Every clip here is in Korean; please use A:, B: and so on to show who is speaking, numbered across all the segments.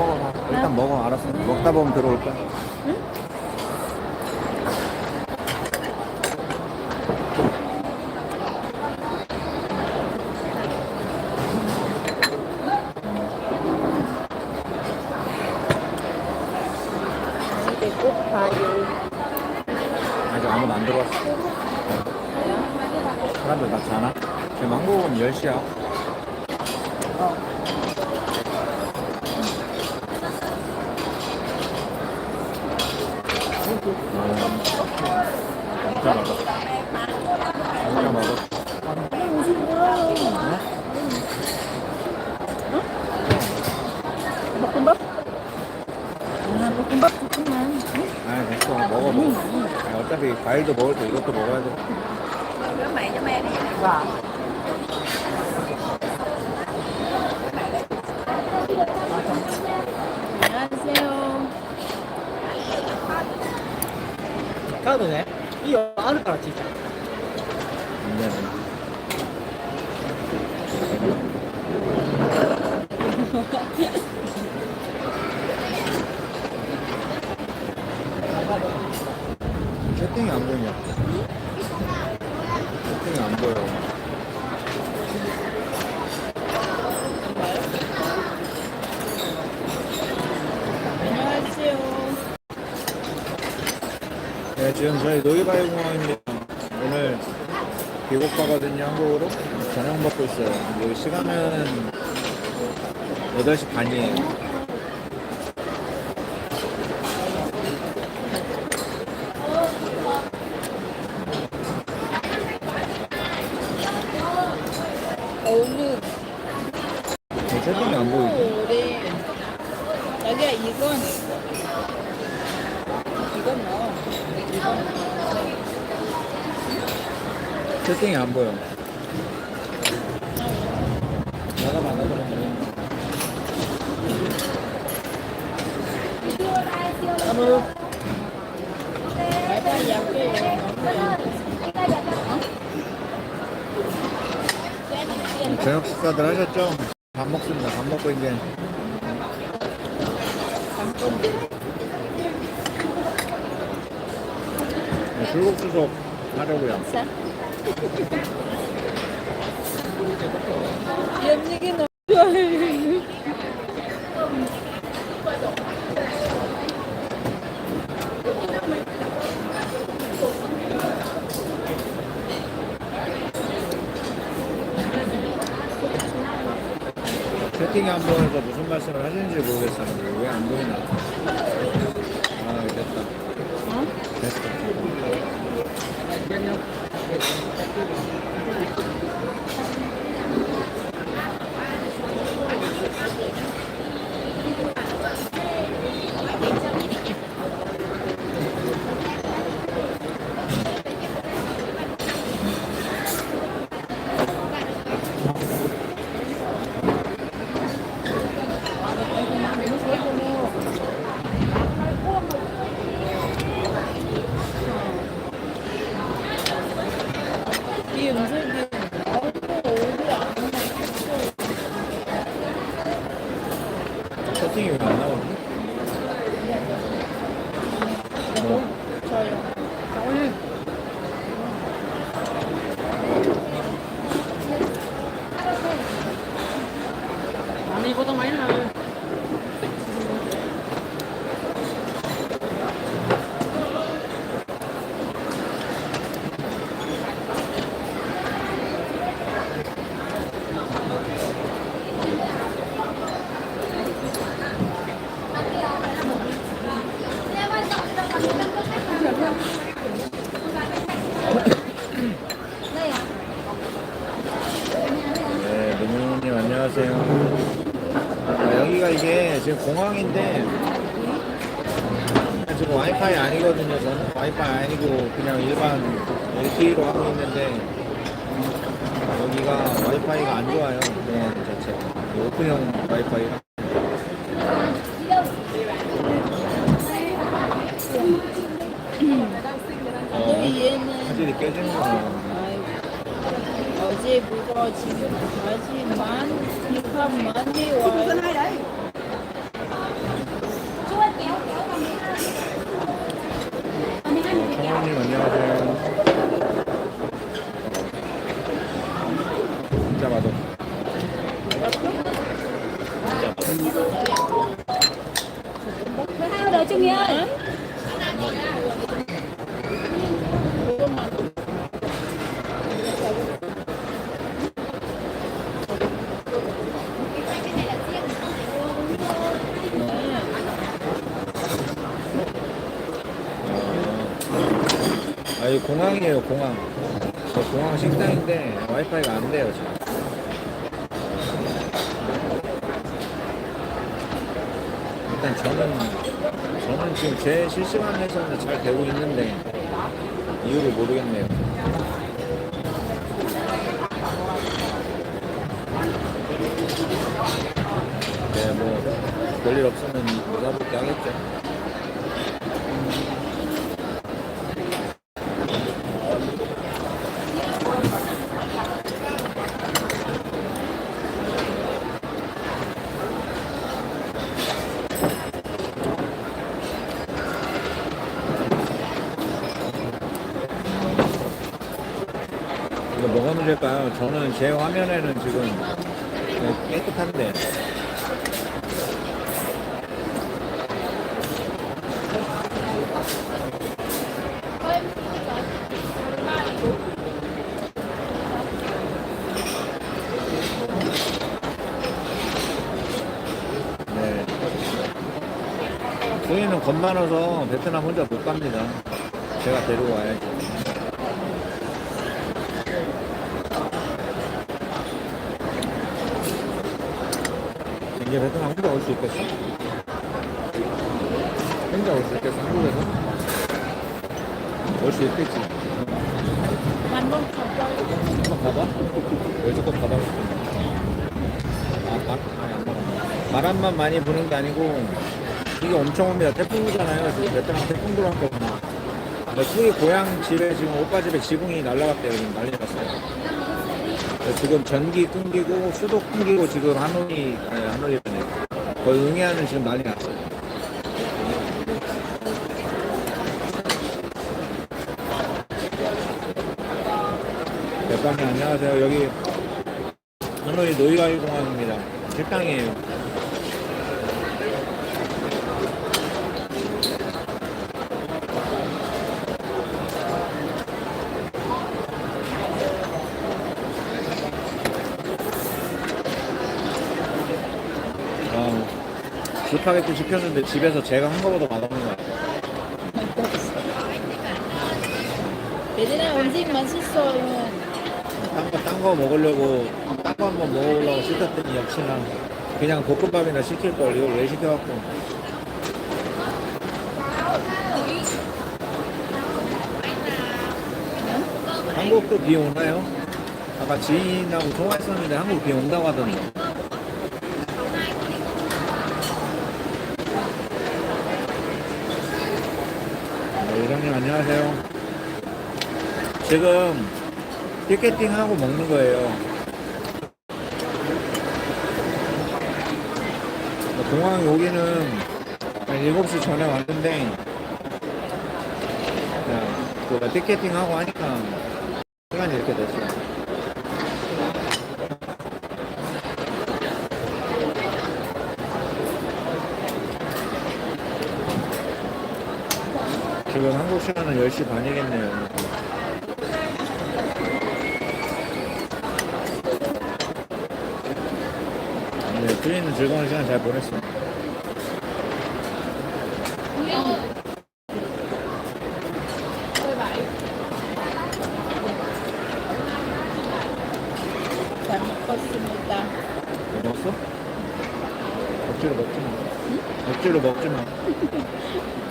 A: 먹어 봐. 일단 먹어 알았어. 먹다 보면 들어올 거야.
B: 이게 꼭 봐요.
A: 아직 아무도 안 들어왔어. 사람들 다 자나? 지금 한국은 10시야.
B: 어.
A: 진짜 먹어. 진짜 먹어.
B: 볶음밥? 아, 볶음밥 좋구만.
A: 아 됐어 먹어 먹어. 아, 어차피 과일도 먹을 때 이것도 먹어야 돼.
B: 와. 안녕하세요.
C: 카드네. 이거 안을 깔아 진짜.
A: 네 안 보이냐? 채팅이 안 보여.
B: 안녕하세요.
A: 네, 지금 저희 노이바이 공항인데 오늘 귀국 가거든요, 한국으로. 저녁 먹고 있어요. 여기 시간은 8시 반이에요.
B: 오늘
A: 네, 채팅이 안 보이지?
B: 우리 자기야 이건 이건 뭐? 이건
A: 채팅이 안 보여. 나가봐, 나가봐.
C: 아무
B: 와이파이 약해요.
A: 저녁 식사들 하셨죠? 밥 먹습니다. 밥 먹고 이제 불국수속 하려고요.
B: 염색이 너무 좋아해.
A: Thank you. 이
B: 음색이 너무 오래 안
A: 채팅이 왜 안 나오지? 뭐,
B: 저요.
C: 오늘 아니 이보다 많이 나요.
A: 네, 민우님 안녕하세요. 아, 여기가 이게 지금 공항인데 지금 와이파이 아니거든요. 저는 와이파이 아니고 그냥 일반 LTE로 하고 있는데 여기가 와이파이가 안 좋아요. 공항 자체가 오픈형 와이파이라.
B: 또
A: 어,
B: 얘는
A: 화질이 깨지는구나.
B: 아이고, 어제부터 지금까지만 비가 많이 와요.
A: 사장님 안녕하세요. 진짜 맛없어.
D: hai đợi chung ơi
A: 공항이에요, 공항. 저 공항 식당인데 와이파이가 안 돼요, 지금. 일단 저는, 저는 지금 제 실시간에서는 잘 되고 있는데, 이유를 모르겠네요. 네, 뭐, 별일 없으면 물어볼게 하겠죠. 뭐가 문제일까요? 저는 제 화면에는 지금 네, 깨끗한데 네. 부인은 겁 많아서 베트남 혼자 못 갑니다. 제가 데리고 와야죠. 이제 베트남 혼자 올수 있겠어? 혼자 올 수 있겠어? 한국에서? 올 수 있겠지.
B: 한번 가봐.
A: 한번 가봐? 왜 자꾸 가봐? 아, 바, 아니, 안 가봐. 바람만 많이 부는 게 아니고 이게 엄청 옵니다. 태풍이잖아요. 지금 베트남 태풍 들어온 거구나. 수기 고향 집에 지금 오빠 집에 지붕이 날라갔대요. 지금 난리 났어요. 그래서 지금 전기 끊기고 수도 끊기고 지금 하노이 아니 하노이네 거의 응애하는 지금 난리 났어요. 대빵님 안녕하세요. 여기 하노이 노이가이 공항입니다. 식당이에요. 아, 스파게티 시켰는데 집에서 제가 한 거보다 맛없는 거 같아요.
B: 베트남 음식 맛있어요.
A: 딴 거, 딴 거 먹으려고, 딴 거 한번 먹어보려고 시켰더니 역시나 그냥 볶음밥이나 시킬 걸. 이걸 왜 시켜갖고. 한국도 비 오나요? 아까 지인하고 통화했었는데 한국 비 온다고 하던데. 네, 이장님 안녕하세요. 지금 티켓팅하고 먹는 거예요. 공항 여기는 한 7시 전에 왔는데 그 티켓팅하고 하니까 시간이 이렇게 됐어요. 지금 한국 시간은 10시 반이겠네요. 네, 주인은 즐거운 시간 잘 보냈습니다. 억지로 먹지 마. 억지로 먹지 마.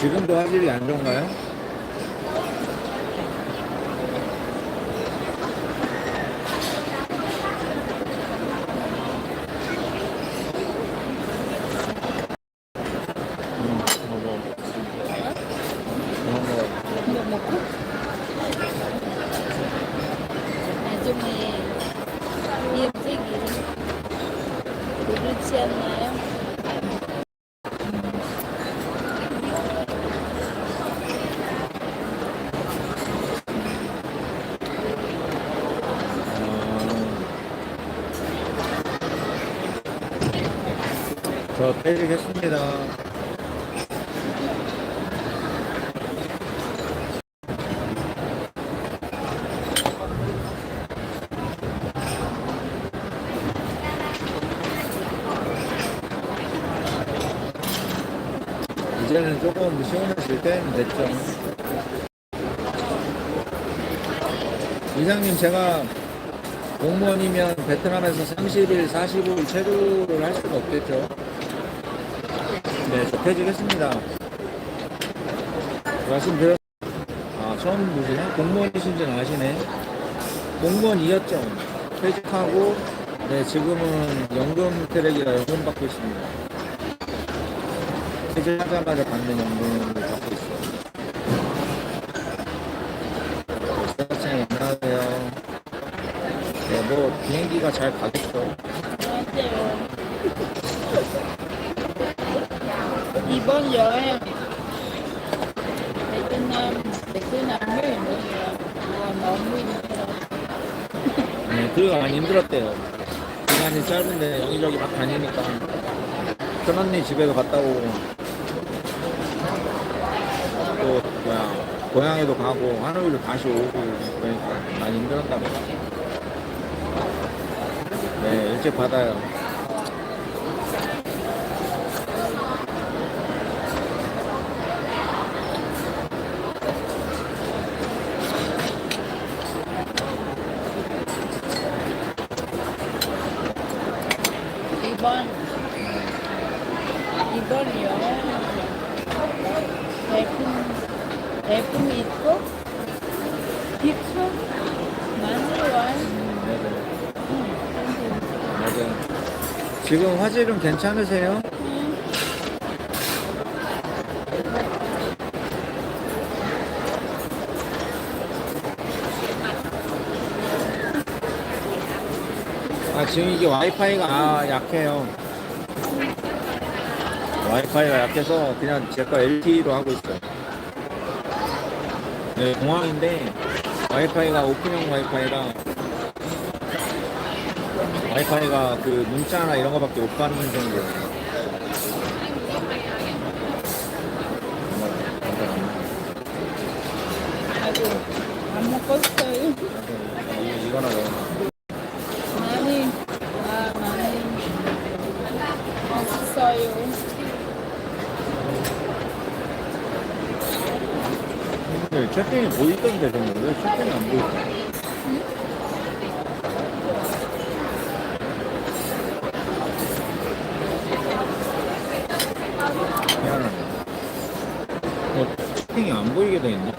A: 지금도 화질이 안 좋은가요? 저 퇴직했습니다. 이제는 조금 시원해질 때는 됐죠. 이장님 제가 공무원이면 베트남에서 30일, 45일 체류를 할 수가 없겠죠. 네, 저 퇴직했습니다. 말씀드렸, 아, 처음 보시네? 공무원이신지는 아시네. 공무원이었죠. 퇴직하고, 네, 지금은 연금 트랙이라 연금 받고 있습니다. 퇴직하자마자 받는 연금을 받고 있어요. 스타층 안녕하세요. 네, 뭐, 비행기가 잘 가겠죠.
B: 맞아요. 이번 여행 베트남 베트남을 와, 너무 힘들어.
A: 네, 그거 많이 힘들었대요. 시간이 짧은데 여기저기 막 다니니까. 큰 언니 집에도 갔다 오고, 또, 뭐야, 고향에도 가고, 하루일로 다시 오고, 그러니까 많이 힘들었다 봐. 네, 일찍 받아요.
B: 이번 이번 여행 대품 대품 있고 빅수 많이 와.
A: 네네. 맞아요. 지금 화질은 괜찮으세요? 아, 지금 이게 와이파이가 아, 약해요. 와이파이가 약해서 그냥 제거 LTE로 하고 있어요. 네, 공항인데 와이파이가 오픈형 와이파이라 와이파이가 그 문자나 이런 거밖에 못 받는.
B: 아이고 안 먹었어요.
A: 이거나 넣어.
B: 많이 아 많이.
A: 네, 채팅이 보이던데 저는 왜 채팅이 안 보이지? 미안하네. 어, 채팅이 안 보이게 돼 있네.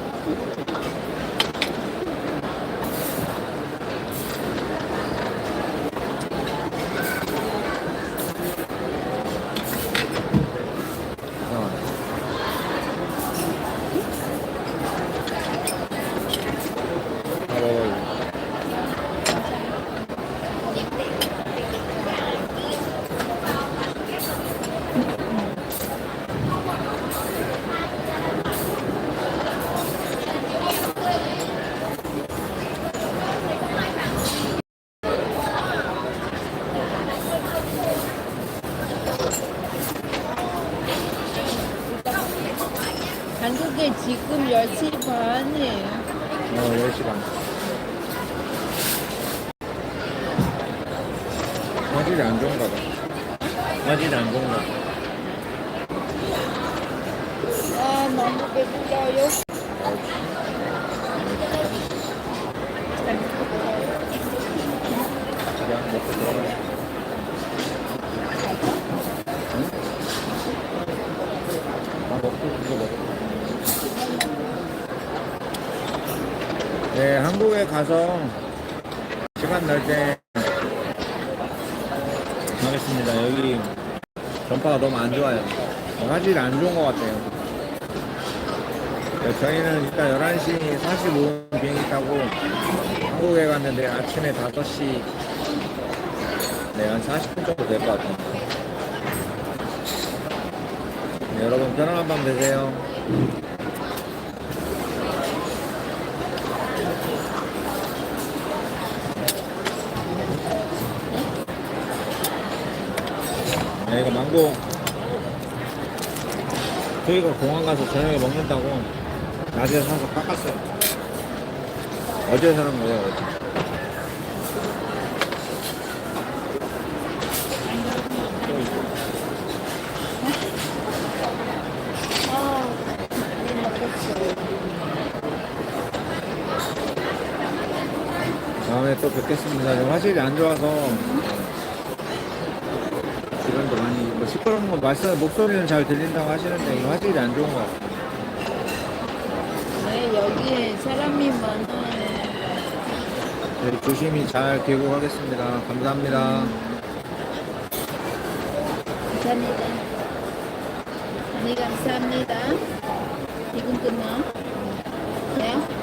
A: 바로
B: 한국에 지금 10시 반이에요.
A: 어, 10시간. 화질이 안 좋은가 봐. 화질이 안 좋은가 봐.
B: 아
A: 네, 한국에 가서 시간 날 때 가겠습니다. 여기 전파가 너무 안 좋아요. 화질이 안 좋은 것 같아요. 네, 저희는 일단 11시 45분 비행기 타고 한국에 갔는데 아침에 5시 네, 한 40분 정도 될 것 같아요. 네, 여러분 편안한 밤 되세요. 네, 이거 망고 저희가 공항 가서 저녁에 먹는다고 낮에 사서 깎았어요. 어제 사는 거예요, 어제. 다음에 또 뵙겠습니다. 좀 화질이 안 좋아서 시간도 많이 뭐 시끄러운 거 말씀 목소리는 잘 들린다고 하시는데 이 화질이 안 좋은 것 같아요.
B: 네, 여기에 사람이 많아요.
A: 네, 조심히 잘 귀국하겠습니다. 감사합니다.
B: 감사합니다. 네, 감사합니다. 지금 끝나? 네?